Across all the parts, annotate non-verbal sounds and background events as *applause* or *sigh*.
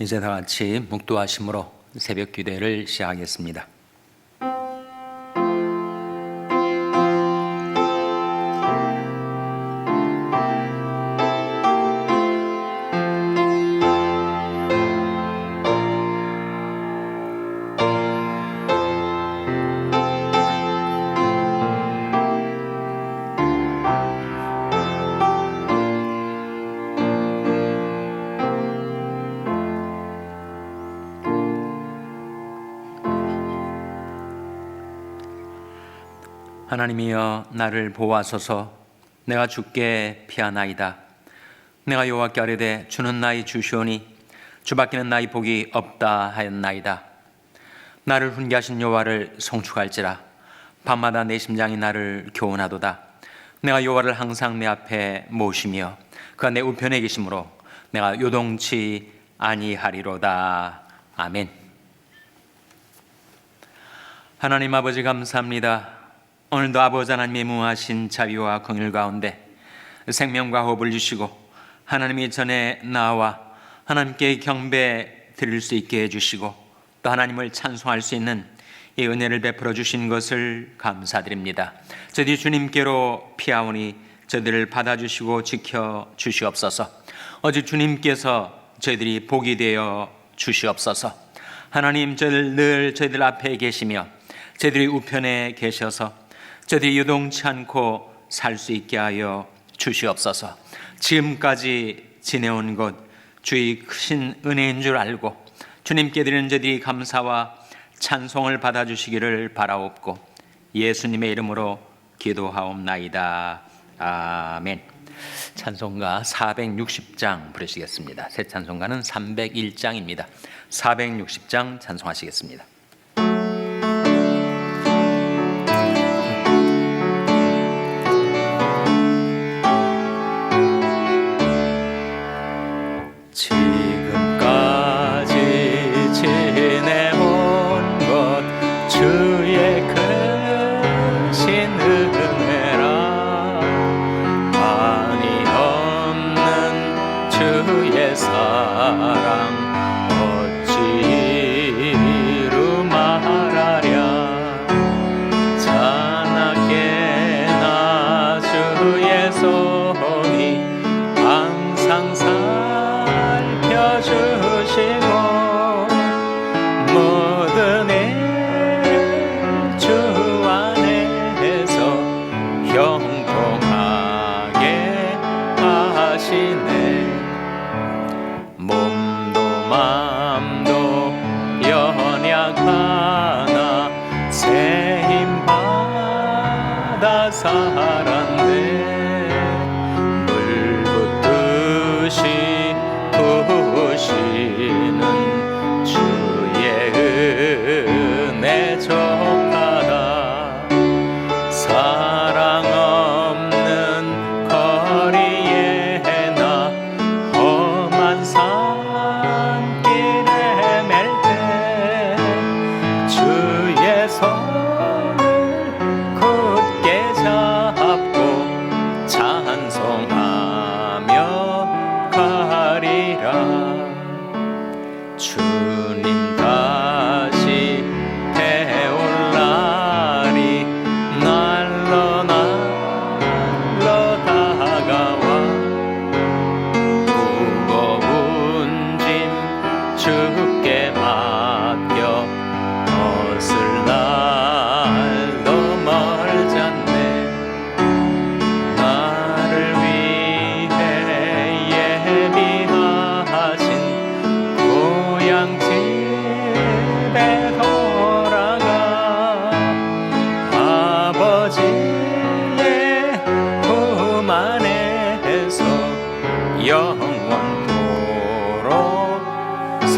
이제 다 같이 묵도하심으로 새벽 기도를 시작하겠습니다. 나를 보호하소서. 내가 죽게 피하나이다. 내가 여호와께 아뢰되 주는 나의 주시오니 주밖에는 나의 복이 없다 하였나이다. 나를 훈계하신 여호와를 송축할지라. 밤마다 내 심장이 나를 교훈하도다. 내가 여호와를 항상 내 앞에 모시며 그가 내 우편에 계심으로 내가 요동치 아니하리로다. 아멘. 하나님 아버지 감사합니다. 오늘도 아버지 하나님의 무하신 자비와 긍휼 가운데 생명과 호흡을 주시고 하나님의 전에 나와 하나님께 경배 드릴 수 있게 해주시고 또 하나님을 찬송할 수 있는 이 은혜를 베풀어 주신 것을 감사드립니다. 저희 주님께로 피하오니 저들을 받아주시고 지켜 주시옵소서. 어제 주님께서 저희들이 복이 되어 주시옵소서. 하나님 저들 늘 저희들 앞에 계시며 저희들이 우편에 계셔서 저희들이 유동치 않고 살 수 있게 하여 주시옵소서. 지금까지 지내온 것 주의 크신 은혜인 줄 알고 주님께 드리는 저희들이 감사와 찬송을 받아 주시기를 바라옵고 예수님의 이름으로 기도하옵나이다. 아멘. 찬송가 460장 부르시겠습니다. 새 찬송가는 301장입니다. 460장 찬송하시겠습니다.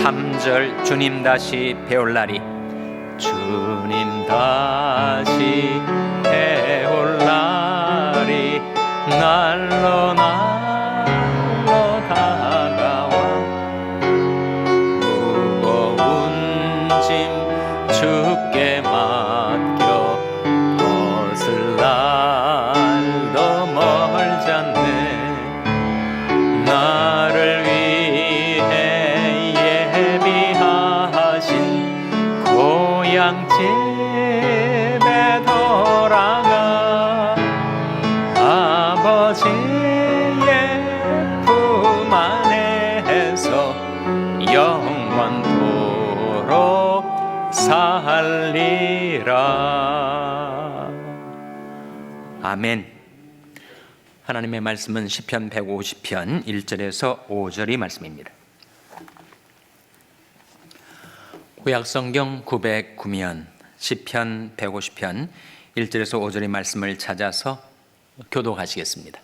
3절 주님 다시 배울 날이 주님 다시 배울 날이 날로 날 하나님의 말씀은 시편 150편 1절에서 5절이 말씀입니다 구약 성경 909면 시편 150편 1절에서 5절의 말씀을 찾아서 교독하시겠습니다.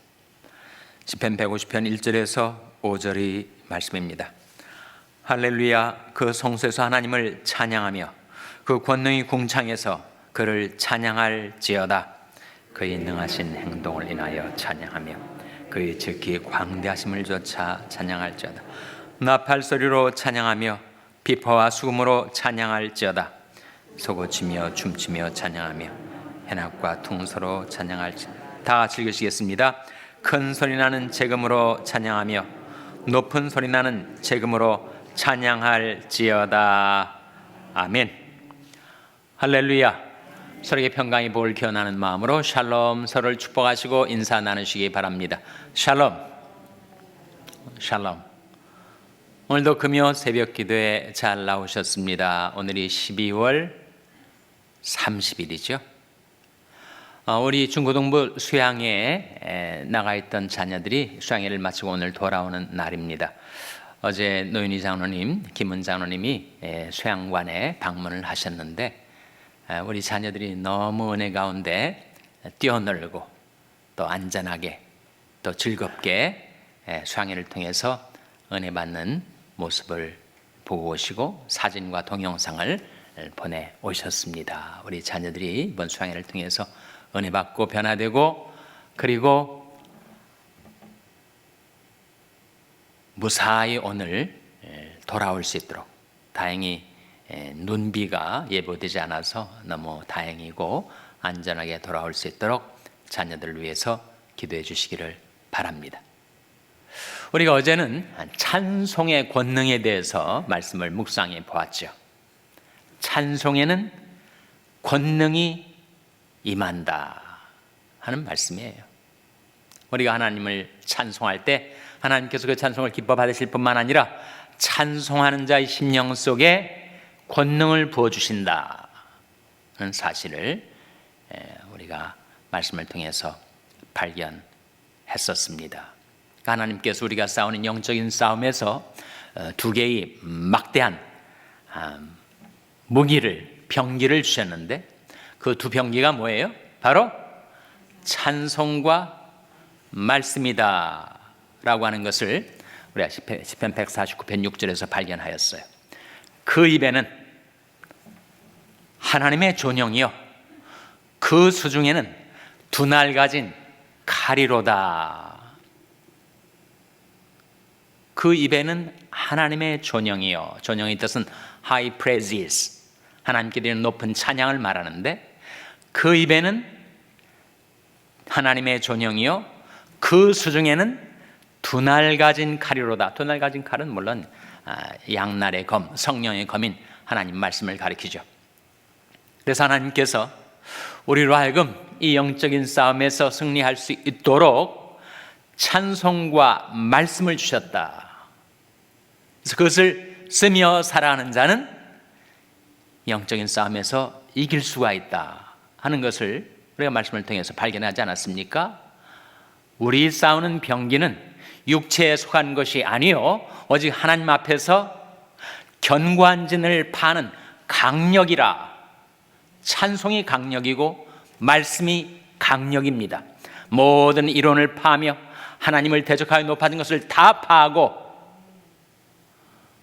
시편 150편 1절에서 5절의 말씀입니다. 할렐루야 그 성소에서 하나님을 찬양하며 그 권능이 궁창에서 그를 찬양할지어다 그의 능하신 행동을 인하여 찬양하며 그의 즉기 광대하심을 조차 찬양할지어다. 나팔 소리로 찬양하며 비파와 수금으로 찬양할지어다. 소고치며 춤추며 찬양하며 해낙과 퉁소로 찬양할지 다 같이 읽으시겠습니다. 큰 소리 나는 재금으로 찬양하며 높은 소리 나는 재금으로 찬양할지어다. 아멘. 할렐루야 서로에게 평강이 볼 기원하는 마음으로 샬롬 서로를 축복하시고 인사 나누시기 바랍니다 샬롬 샬롬 오늘도 금요 새벽 기도에 잘 나오셨습니다. 오늘이 12월 30일이죠. 어, 우리 중고등부 수양회에 나가 있던 자녀들이 수양회를 마치고 오늘 돌아오는 날입니다. 어제 노인희 장로님, 김은 장로님이 수양관에 방문을 하셨는데 우리 자녀들이 너무 은혜 가운데 뛰어놀고 또 안전하게 또 즐겁게 수양회를 통해서 은혜 받는 모습을 보고 오시고 사진과 동영상을 보내 오셨습니다. 우리 자녀들이 이번 수양회를 통해서 은혜 받고 변화되고 그리고 무사히 오늘 돌아올 수 있도록 다행히 눈비가 예보되지 않아서 너무 다행이고 안전하게 돌아올 수 있도록 자녀들을 위해서 기도해 주시기를 바랍니다. 우리가 어제는 찬송의 권능에 대해서 말씀을 묵상해 보았죠. 찬송에는 권능이 임한다 하는 말씀이에요. 우리가 하나님을 찬송할 때 하나님께서 그 찬송을 기뻐 받으실 뿐만 아니라 찬송하는 자의 심령 속에 권능을 부어 주신다는 사실을 우리가 말씀을 통해서 발견했었습니다. 하나님께서 우리가 싸우는 영적인 싸움에서 어, 두 개의 막대한 아, 무기를 병기를 주셨는데 그 두 병기가 뭐예요? 바로 찬송과 말씀이다라고 하는 것을 우리가 시편 149편 6절에서 발견하였어요. 그 입에는 하나님의 존영이요 그 수중에는 두 날 가진 칼이로다. 그 입에는 하나님의 존영이요. 존영의 뜻은 high praises. 하나님께 드리는 높은 찬양을 말하는데 그 입에는 하나님의 존영이요. 그 수중에는 두 날 가진 칼이로다. 두 날 가진 칼은 물론 아, 양날의 검, 성령의 검인 하나님 말씀을 가리키죠. 그래서 하나님께서 우리로 하여금 이 영적인 싸움에서 승리할 수 있도록 찬송과 말씀을 주셨다. 그래서 그것을 쓰며 살아가는 자는 영적인 싸움에서 이길 수가 있다 하는 것을 우리가 말씀을 통해서 발견하지 않았습니까? 우리 싸우는 병기는 육체에 속한 것이 아니요 오직 하나님 앞에서 견관진을 파는 강력이라 찬송이 강력이고 말씀이 강력입니다. 모든 이론을 파며 하나님을 대적하여 높아진 것을 다 파하고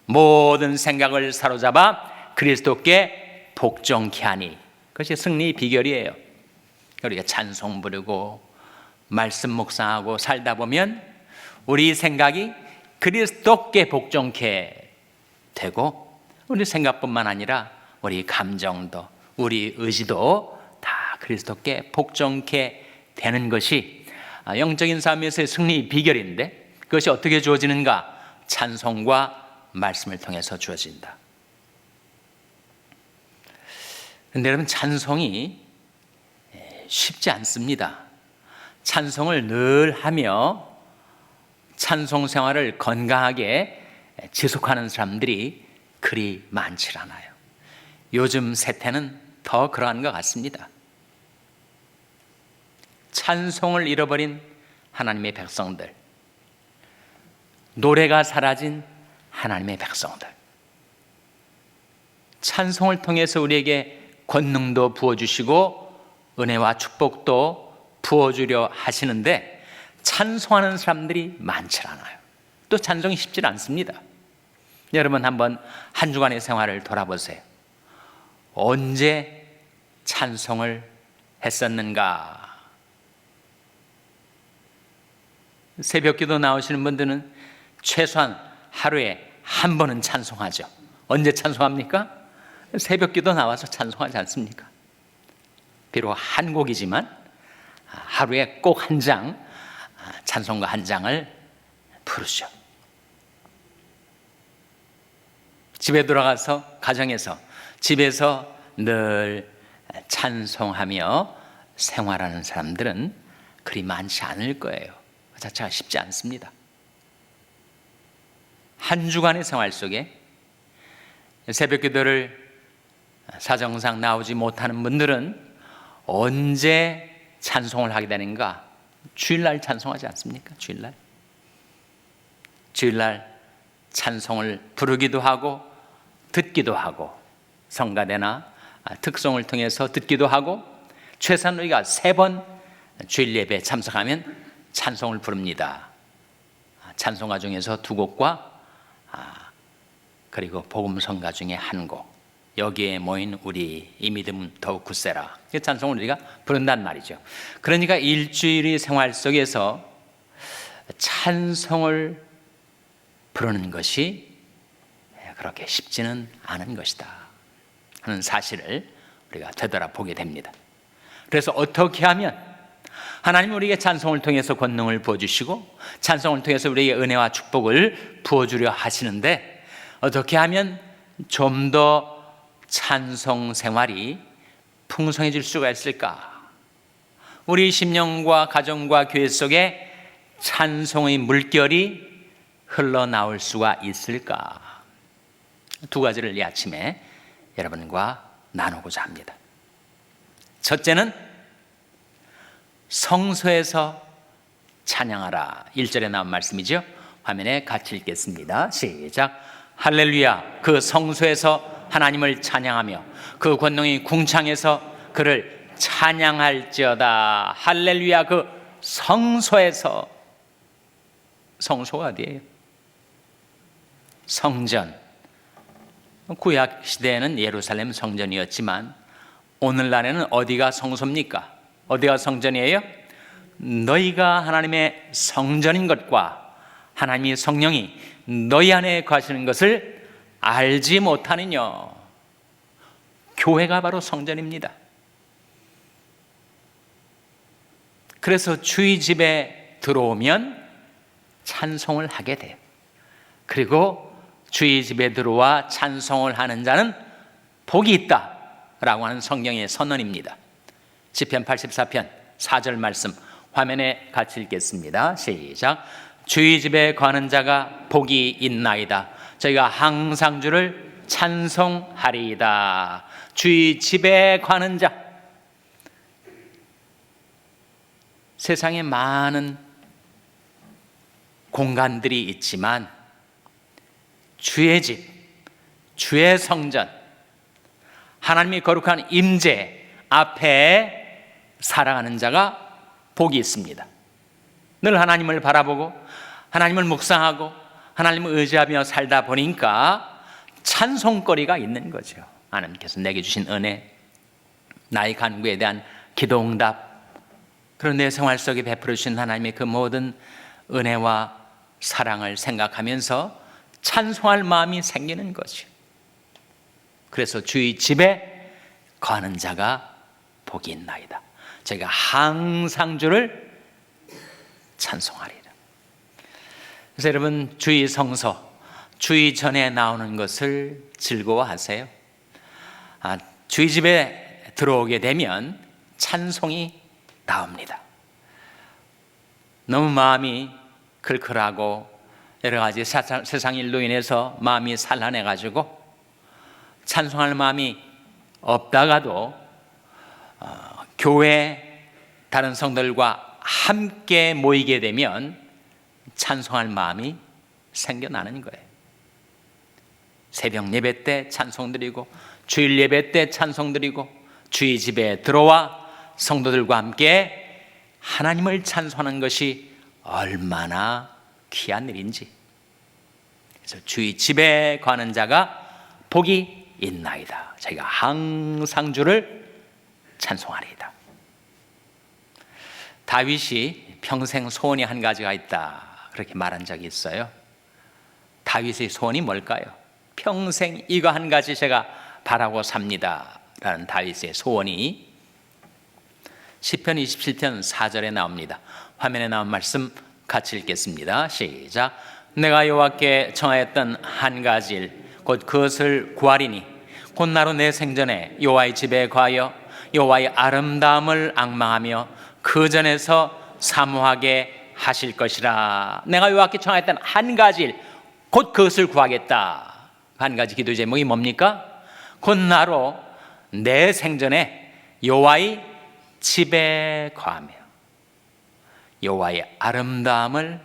모든 생각을 사로잡아 그리스도께 복종케 하니 그것이 승리 비결이에요. 우리가 찬송 부르고 말씀 묵상하고 살다 보면 우리 생각이 그리스도께 복종케 되고 우리 생각뿐만 아니라 우리 감정도 우리 의지도 다 그리스도께 복종케 되는 것이 영적인 삶에서의 승리 비결인데 그것이 어떻게 주어지는가? 찬송과 말씀을 통해서 주어진다. 근데 여러분 찬송이 쉽지 않습니다. 찬송을 늘 하며 찬송 생활을 건강하게 지속하는 사람들이 그리 많지 않아요. 요즘 세태는 더 그러한 것 같습니다. 찬송을 잃어버린 하나님의 백성들, 노래가 사라진 하나님의 백성들, 찬송을 통해서 우리에게 권능도 부어주시고 은혜와 축복도 부어주려 하시는데 찬송하는 사람들이 많지 않아요. 또 찬송이 쉽지 않습니다. 여러분 한번 한 주간의 생활을 돌아보세요. 언제 찬송을 했었는가? 새벽 기도 나오시는 분들은 최소한 하루에 한 번은 찬송하죠. 언제 찬송합니까? 새벽 기도 나와서 찬송하지 않습니까? 비록 한 곡이지만 하루에 꼭 한 장, 찬송가 한 장을 부르죠. 집에 돌아가서 가정에서 집에서 늘 찬송하며 생활하는 사람들은 그리 많지 않을 거예요. 그 자체가 쉽지 않습니다. 한 주간의 생활 속에 새벽 기도를 사정상 나오지 못하는 분들은 언제 찬송을 하게 되는가? 주일날 찬송하지 않습니까? 주일날. 주일날 찬송을 부르기도 하고 듣기도 하고 성가대나 특송을 통해서 듣기도 하고 최소한 우리가 세 번 주일 예배 참석하면 찬송을 부릅니다. 찬송가 중에서 두 곡과 그리고 복음 성가 중에 한 곡. 여기에 모인 우리 이 믿음 더욱 굳세라. 이 찬송을 우리가 부른단 말이죠. 그러니까 일주일의 생활 속에서 찬송을 부르는 것이 그렇게 쉽지는 않은 것이다. 하는 사실을 우리가 되돌아보게 됩니다. 그래서 어떻게 하면 하나님 우리에게 찬송을 통해서 권능을 부어주시고 찬송을 통해서 우리에게 은혜와 축복을 부어주려 하시는데 어떻게 하면 좀 더 찬송 생활이 풍성해질 수가 있을까? 우리 심령과 가정과 교회 속에 찬송의 물결이 흘러나올 수가 있을까? 두 가지를 이 아침에 여러분과 나누고자 합니다. 첫째는 성소에서 찬양하라. 1절에 나온 말씀이죠. 화면에 같이 읽겠습니다. 시작. 할렐루야. 그 성소에서 하나님을 찬양하며 그 권능이 궁창에서 그를 찬양할지어다. 할렐루야. 그 성소에서 성소가 어디예요? 성전. 구약 시대에는 예루살렘 성전이었지만 오늘날에는 어디가 성소입니까? 어디가 성전이에요? 너희가 하나님의 성전인 것과 하나님의 성령이 너희 안에 거하시는 것을 알지 못하느냐? 교회가 바로 성전입니다. 그래서 주의 집에 들어오면 찬송을 하게 돼요. 그리고 주의 집에 들어와 찬송을 하는 자는 복이 있다 라고 하는 성경의 선언입니다. 시편 84편 4절 말씀 화면에 같이 읽겠습니다. 시작. 주의 집에 거하는 자가 복이 있나이다. 저희가 항상 주를 찬송하리이다. 주의 집에 거하는 자. 세상에 많은 공간들이 있지만 주의 집, 주의 성전, 하나님이 거룩한 임재 앞에 살아가는 자가 복이 있습니다. 늘 하나님을 바라보고 하나님을 묵상하고 하나님을 의지하며 살다 보니까 찬송거리가 있는 거죠. 하나님께서 내게 주신 은혜, 나의 간구에 대한 기도 응답, 그런 내 생활 속에 베풀어 주신 하나님의 그 모든 은혜와 사랑을 생각하면서 찬송할 마음이 생기는 거죠. 그래서 주의 집에 거하는 자가 복이 있나이다. 제가 항상 주를 찬송하리라. 그래서 여러분 주의 성서, 주의 전에 나오는 것을 즐거워하세요. 아, 주의 집에 들어오게 되면 찬송이 나옵니다. 너무 마음이 클클하고 여러 가지 세상 일로 인해서 마음이 산란해 가지고 찬송할 마음이 없다가도 어, 교회 다른 성들과 함께 모이게 되면 찬송할 마음이 생겨나는 거예요. 새벽 예배 때 찬송 드리고 주일 예배 때 찬송 드리고 주의 집에 들어와 성도들과 함께 하나님을 찬송하는 것이 얼마나 귀한 일인지. 그래서 주의 집에 가는 자가 복이 있나이다. 저희가 항상 주를 찬송하리이다. 다윗이 평생 소원이 한 가지가 있다. 그렇게 말한 적이 있어요. 다윗의 소원이 뭘까요? 평생 이거 한 가지 제가 바라고 삽니다. 라는 다윗의 소원이 시편 27편 4절에 나옵니다. 화면에 나온 말씀 같이 읽겠습니다. 시작. 내가 여호와께 청하였던 한 가지 일 곧 그것을 구하리니 곧 나로 내 생전에 여호와의 집에 가여 여호와의 아름다움을 앙망하며 그 전에서 사모하게 하실 것이라. 내가 여호와께 청하였던 한 가지 일, 곧 그것을 구하겠다. 한 가지 기도 제목이 뭡니까? 곧 나로 내 생전에 여호와의 집에 거하며 여호와의 아름다움을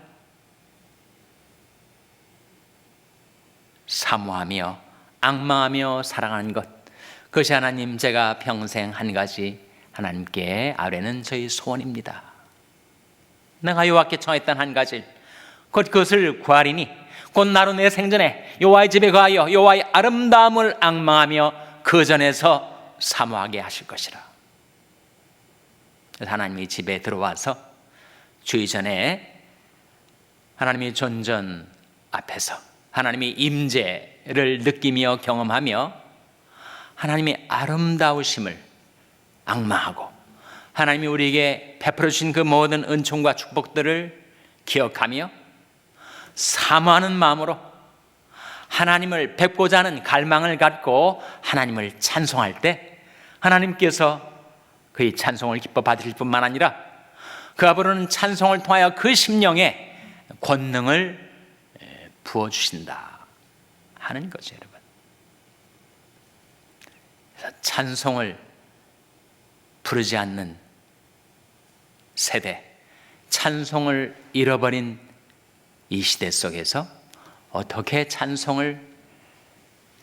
사모하며 악망하며 사랑하는 것 그것이 하나님 제가 평생 한 가지 하나님께 아뢰는 저희 소원입니다. 내가 여호와께 청했던 한 가지 곧 그것을 구하리니 곧 나로 내 생전에 여호와의 집에 가하여 여호와의 아름다움을 악망하며 그 전에서 사모하게 하실 것이라. 하나님이 집에 들어와서 주의 전에 하나님의 존전 앞에서 하나님의 임재를 느끼며 경험하며 하나님의 아름다우심을 악마하고 하나님이 우리에게 베풀어 주신 그 모든 은총과 축복들을 기억하며 사모하는 마음으로 하나님을 뵙고자 하는 갈망을 갖고 하나님을 찬송할 때 하나님께서 그의 찬송을 기뻐 받으실 뿐만 아니라 그가 부르는 찬송을 통하여 그 심령에 권능을 부어 주신다 하는 거죠, 여러분. 그래서 찬송을 부르지 않는 세대, 찬송을 잃어버린 이 시대 속에서 어떻게 찬송을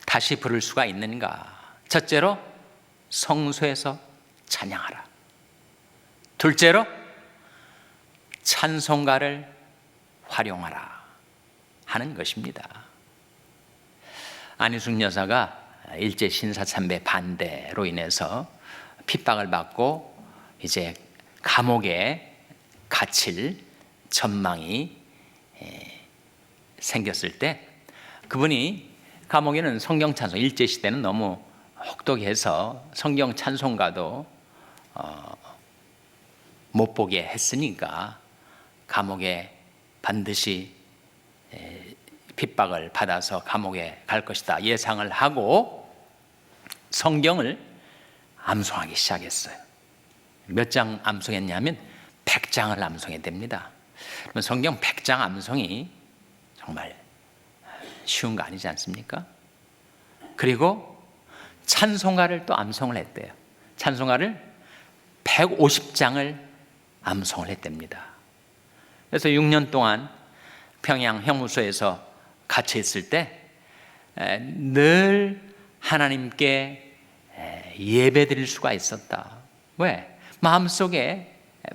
다시 부를 수가 있는가? 첫째로 성소에서 찬양하라. 둘째로 찬송가를 활용하라 하는 것입니다. 안희숙 여사가 일제 신사 참배 반대로 인해서 핍박을 받고 이제 감옥에 갇힐 전망이 생겼을 때 그분이 감옥에는 성경 찬송 일제 시대는 너무 혹독해서 성경 찬송가도 어, 못 보게 했으니까 감옥에 반드시 에, 핍박을 받아서 감옥에 갈 것이다 예상을 하고 성경을 암송하기 시작했어요. 몇 장 암송했냐면 100장을 암송해야 됩니다. 그러면 성경 100장 암송이 정말 쉬운 거 아니지 않습니까? 그리고 찬송가를 또 암송을 했대요. 찬송가를 150장을 암송을 했답니다. 그래서 6년 동안 평양 형무소에서 갇혀 있을 때 늘 하나님께 예배 드릴 수가 있었다. 왜? 마음속에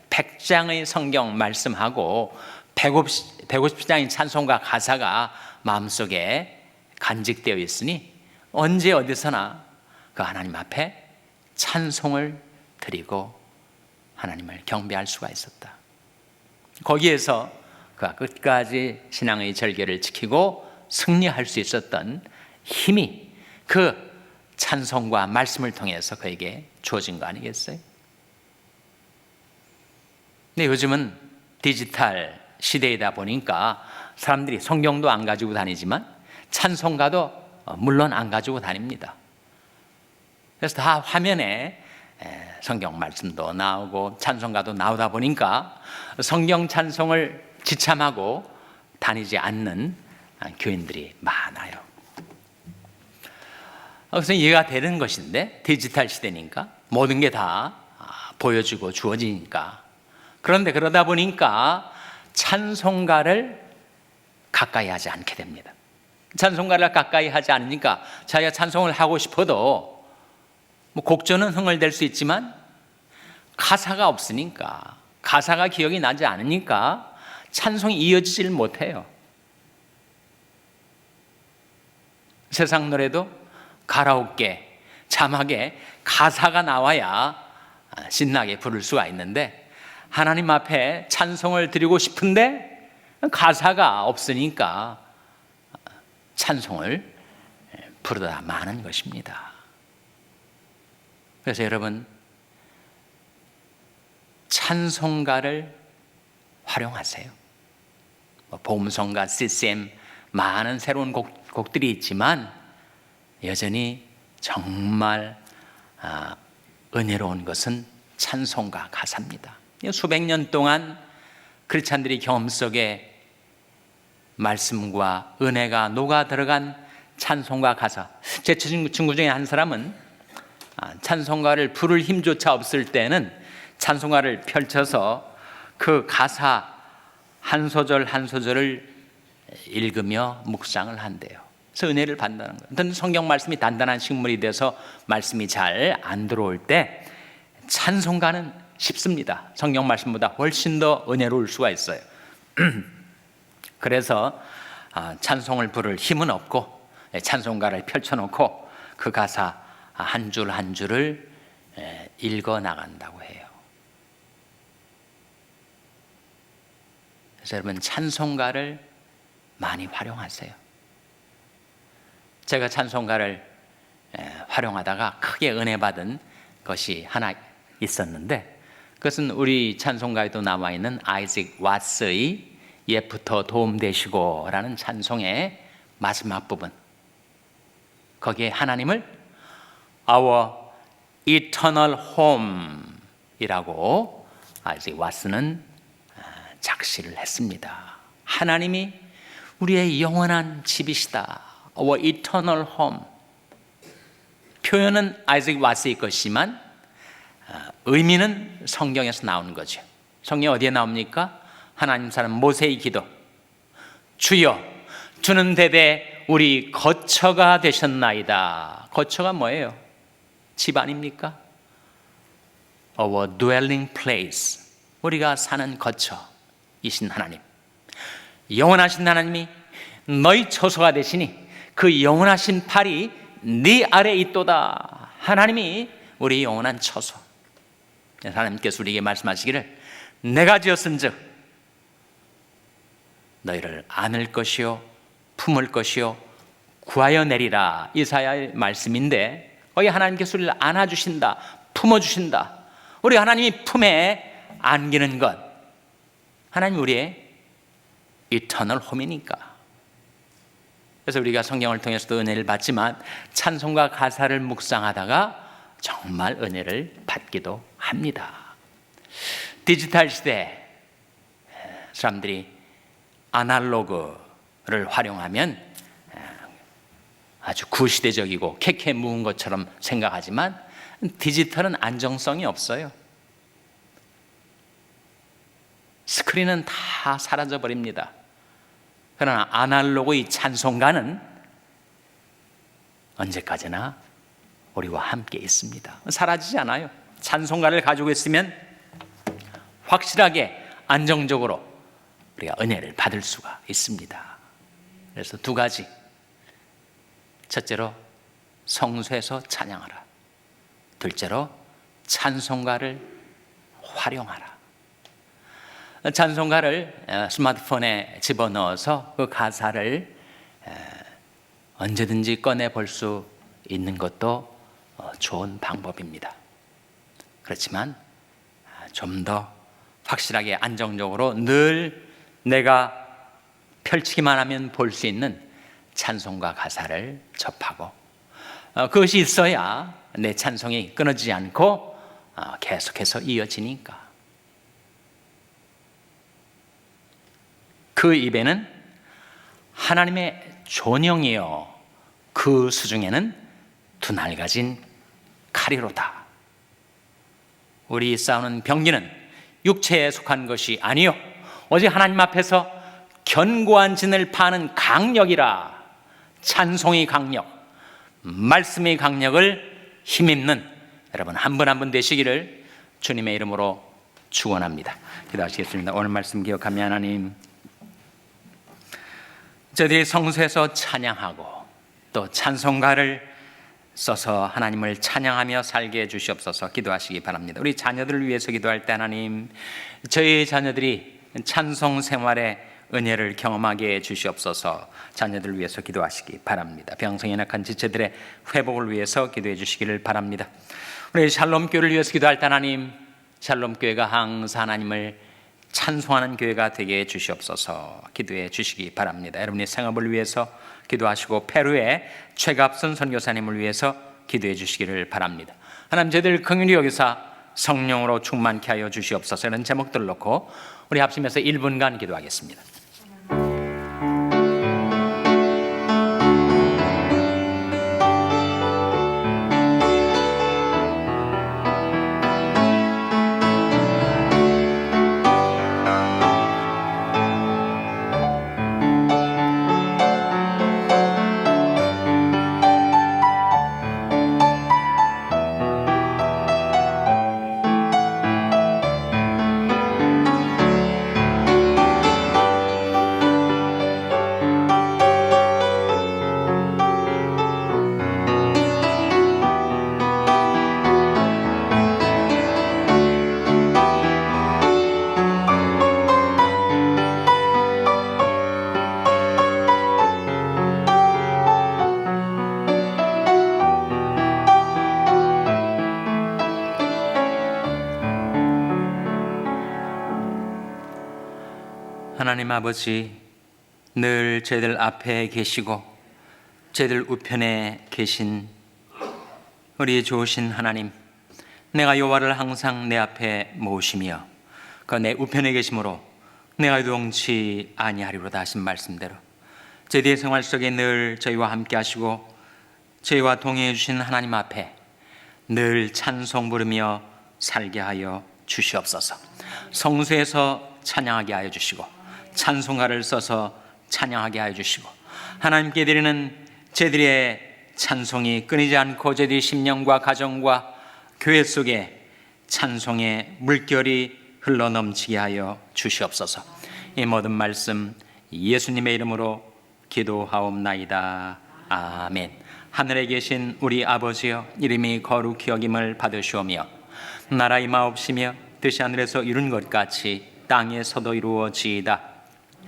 100장의 성경 말씀하고 150, 150장의 찬송가 가사가 마음속에 간직되어 있으니 언제 어디서나 그 하나님 앞에 찬송을 드리고 하나님을 경배할 수가 있었다. 거기에서 그가 끝까지 신앙의 절개를 지키고 승리할 수 있었던 힘이 그 찬송과 말씀을 통해서 그에게 주어진 거 아니겠어요? 근데 요즘은 디지털 시대이다 보니까 사람들이 성경도 안 가지고 다니지만 찬송가도 물론 안 가지고 다닙니다. 그래서 다 화면에 성경 말씀도 나오고 찬송가도 나오다 보니까 성경 찬송을 지참하고 다니지 않는 교인들이 많아요. 그래서 이해가 되는 것인데 디지털 시대니까 모든 게 다 보여주고 주어지니까 그런데 그러다 보니까 찬송가를 가까이 하지 않게 됩니다. 찬송가를 가까이 하지 않으니까 자기가 찬송을 하고 싶어도 뭐 곡조는 흥얼댈 수 있지만 가사가 없으니까 가사가 기억이 나지 않으니까 찬송이 이어지질 못해요. 세상 노래도 가라오케 자막에 가사가 나와야 신나게 부를 수가 있는데 하나님 앞에 찬송을 드리고 싶은데 가사가 없으니까 찬송을 부르다 마는 것입니다. 그래서 여러분 찬송가를 활용하세요. 뭐 보험성가, CCM 많은 새로운 곡, 곡들이 있지만 여전히 정말 아, 은혜로운 것은 찬송가 가사입니다. 수백 년 동안 크리스찬들이 경험 속에 말씀과 은혜가 녹아 들어간 찬송가 가사. 제 친구, 친구 중에 한 사람은 아, 찬송가를 부를 힘조차 없을 때는 찬송가를 펼쳐서 그 가사 한 소절 한 소절을 읽으며 묵상을 한대요. 그래서 은혜를 받는다는 거예요. 어떤 성경 말씀이 단단한 식물이 돼서 말씀이 잘 안 들어올 때 찬송가는 쉽습니다. 성경 말씀보다 훨씬 더 은혜로울 수가 있어요. *clears throat* 그래서 아, 찬송을 부를 힘은 없고 예, 찬송가를 펼쳐놓고 그 가사 한 줄한 줄을 예, 읽어 나간다고 해요. 그래서 여러분 찬송가를 많이 활용하세요. 제가 찬송가를 예, 활용하다가 크게 은혜 받은 것이 하나 있었는데 그것은 우리 찬송가에도 나와 있는 아이직 왓스의 옛부터 도움 되시고라는 찬송의 마지막 부분. 거기에 하나님을 Our Eternal Home이라고 아이직 왓스는 작시를 했습니다. 하나님이 우리의 영원한 집이시다. Our Eternal Home. 표현은 아이직 왓스의 것이지만 의미는 성경에서 나오는 거죠. 성경 어디에 나옵니까? 하나님 사람 모세의 기도. 주여, 주는 대대 우리 거처가 되셨나이다. 거처가 뭐예요? 집 아닙니까? Our dwelling place. 우리가 사는 거처 이신 하나님. 영원하신 하나님이 너희 처소가 되시니 그 영원하신 팔이 네 아래 있도다. 하나님이 우리 영원한 처소. 하나님께서 우리에게 말씀하시기를 내가 지었은즉 너희를 안을 것이요 품을 것이요 구하여 내리라 이사야의 말씀인데 거기 하나님께서 우리를 안아주신다 품어주신다 우리 하나님이 품에 안기는 것 하나님 우리의 이터널 홈이니까 그래서 우리가 성경을 통해서도 은혜를 받지만 찬송과 가사를 묵상하다가 정말 은혜를 받기도 합니다. 디지털 시대 사람들이 아날로그를 활용하면 아주 구시대적이고 캐캐 묵은 것처럼 생각하지만 디지털은 안정성이 없어요. 스크린은 다 사라져 버립니다. 그러나 아날로그의 찬송가는 언제까지나 우리와 함께 있습니다. 사라지지 않아요. 찬송가를 가지고 있으면 확실하게 안정적으로 우리가 은혜를 받을 수가 있습니다. 그래서 두 가지. 첫째로 성소에서 찬양하라. 둘째로 찬송가를 활용하라. 찬송가를 어, 스마트폰에 집어넣어서 그 가사를 언제든지 꺼내 볼 수 있는 것도 어, 좋은 방법입니다. 그렇지만 아, 좀더 확실하게 안정적으로 늘 내가 펼치기만 하면 볼 수 있는 찬송과 가사를 접하고 어, 그것이 있어야 내 찬송이 끊어지지 않고 어, 계속해서 이어지니까 그 입에는 하나님의 존영이요 그 수중에는 두 날가진 칼이로다. 우리 싸우는 병기는 육체에 속한 것이 아니요 오직 하나님 앞에서 견고한 진을 파는 강력이라 찬송의 강력, 말씀의 강력을 힘입는 여러분 한 분 한 분 되시기를 주님의 이름으로 축원합니다. 기도하시겠습니다. 오늘 말씀 기억하며 하나님 저희들이 성소에서 찬양하고 또 찬송가를 써서 하나님을 찬양하며 살게 해 주시옵소서 기도하시기 바랍니다. 우리 자녀들을 위해서 기도할 때 하나님 저희 자녀들이 찬송 생활에 은혜를 경험하게 해 주시옵소서 자녀들을 위해서 기도하시기 바랍니다. 병성에 낙한 지체들의 회복을 위해서 기도해 주시기를 바랍니다. 우리 샬롬 교회를 위해서 기도할 때 하나님 샬롬 교회가 항상 하나님을 찬송하는 교회가 되게 해 주시옵소서 기도해 주시기 바랍니다. 여러분의 생업을 위해서 기도하시고 페루의 최갑선 선교사님을 위해서 기도해 주시기를 바랍니다. 하나님 저희들 긍휼히 여기사 성령으로 충만케 하여 주시옵소서 이런 제목들을 놓고 우리 합심해서 1분간 기도하겠습니다. 하나님 아버지 늘 저희들 앞에 계시고 저희들 우편에 계신 우리 좋으신 하나님 내가 여호와를 항상 내 앞에 모시며 그 내 우편에 계심으로 내가 유동치 아니하리로다 하신 말씀대로 저희들의 생활 속에 늘 저희와 함께 하시고 저희와 동행해 주신 하나님 앞에 늘 찬송 부르며 살게 하여 주시옵소서. 성수에서 찬양하게 하여 주시고 찬송가를 써서 찬양하게 하여 주시고 하나님께 드리는 저희들의 찬송이 끊이지 않고 저희들의 심령과 가정과 교회 속에 찬송의 물결이 흘러 넘치게 하여 주시옵소서. 이 모든 말씀 예수님의 이름으로 기도하옵나이다. 아멘. 하늘에 계신 우리 아버지여 이름이 거룩히 여김을 받으시오며 나라 임하옵시며 뜻이 하늘에서 이룬 것 같이 땅에서도 이루어지이다.